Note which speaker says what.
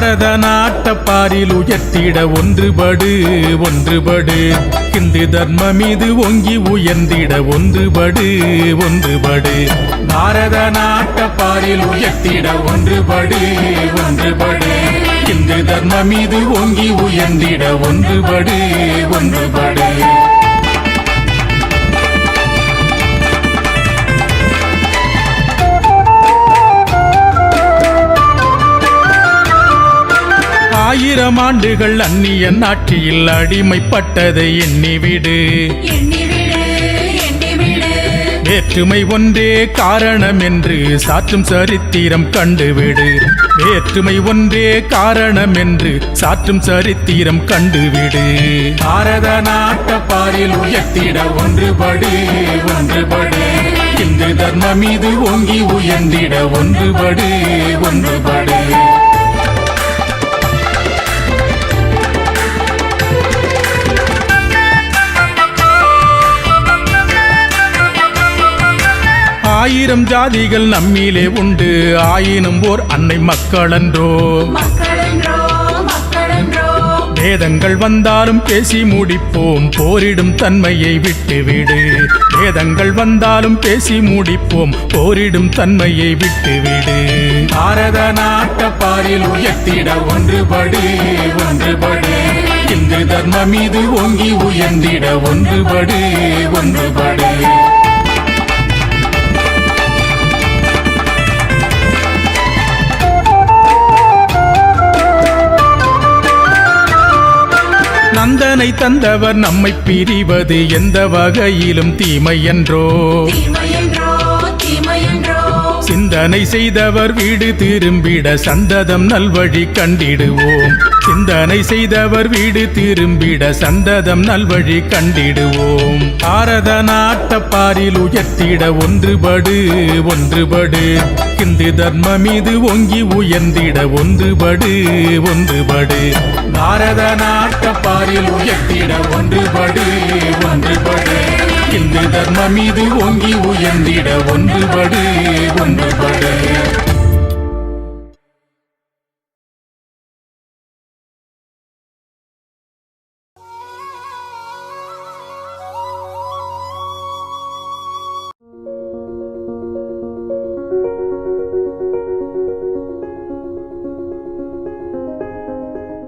Speaker 1: பாரத நாட்ட பாரில் உயர்த்திட ஒன்றுபடு ஒன்றுபடு. இந்து தர்ம மீது ஒங்கி உயர்ந்திட ஒன்றுபடு ஒன்றுபடு. பாரத நாட்ட பாரில் உயர்த்திட ஒன்றுபடு ஒன்றுபடு. இந்து தர்ம மீது ஒங்கி உயர்ந்திட ஒன்றுபடு ஒன்றுபடு. ஆயிரம் ஆண்டுகள் அந்நிய நாட்டில் அடிமைப்பட்டதை எண்ணிவிடு. வேற்றுமை ஒன்றே காரணம் என்று சாற்றும் சரித்திரம் கண்டுவிடு. வேற்றுமை ஒன்றே காரணம் என்று சாற்றும் சரித்திரம் கண்டுவிடு. பாரத நாட்ட பாரில் உயர்த்திட ஒன்றுபடு ஒன்றுபடு. இந்து தர்ம மீது ஓங்கி உயர்ந்திட ஒன்றுபடு ஒன்றுபடு ஆயிரம் ஜாதிகள் நம்மிலே உண்டு. ஆயினும் ஓர் அன்னை மக்களன்றோ? வேதங்கள் வந்தாலும் பேசி முடிப்போம். போரிடும் தன்மையை விட்டுவிடு. வேதங்கள் வந்தாலும் பேசி முடிப்போம். போரிடும் தன்மையை விட்டுவிடு. பாரத நாட்ட பாரில் உயர்த்திட ஒன்றுபடு ஒன்றுபடு. இந்து தர்ம மீது ஓங்கி உயர்ந்திட ஒன்றுபடு ஒன்றுபடு. நந்தனை தந்தவர் நம்மை பிரிவது எந்த வகையிலும் தீமை என்றோ
Speaker 2: தீமையென்றோ.
Speaker 1: சிந்தனை செய்தவர் வீடு திரும்பிட சந்ததம் நல்வழி கண்டிடுவோம். சிந்தனை செய்தவர் வீடு திரும்பிட சந்ததம் நல்வழி கண்டிடுவோம். பாரத நாட்டப்பாரில் உயர்த்திட ஒன்றுபடு ஒன்றுபடு. இந்து தர்ம மீது ஒங்கி உயர்ந்திட ஒன்றுபடு ஒன்றுபடு. பாரத நாட்டப்பாரில் உயர்த்திட ஒன்றுபடு ஒன்றுபடு. இந்து தர்மம் மீது ஓங்கி உயர்ந்திட ஒன்றுபடு ஒன்றுபடு.